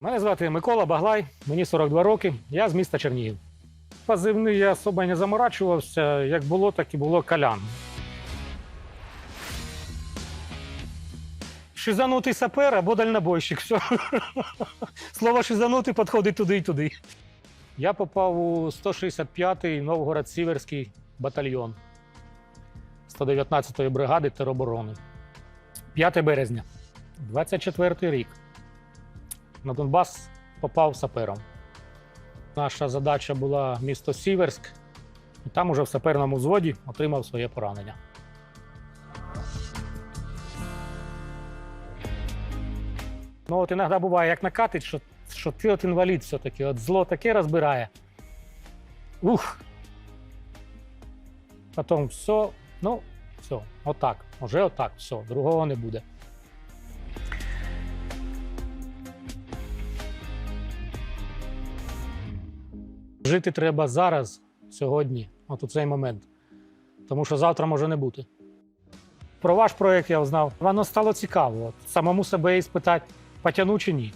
Мене звати Микола Баглай, мені 42 роки, я з міста Чернігів. Позивний я особо не заморачувався, як було, так і було калян. Шизанутий сапер або дальнобойщик. Все. Слово шизанутий підходить туди і туди. Я попав у 165-й Новгород-Сіверський батальйон 119-ї бригади тероборони. 5 березня, 24 рік. На Донбас попав сапером. Наша задача була місто Сіверськ, і там уже в саперному взводі отримав своє поранення. Ну, от іноді буває, як накатить, що, що ти от інвалід все-таки, от зло таке розбирає. Ух. Потім все, ну, все, отак, уже отак, все, другого не буде. Жити треба зараз, сьогодні, от у цей момент. Тому що завтра може не бути. Про ваш проєкт я знав. Воно стало цікаво. Самому себе і спитати, потягну чи ні.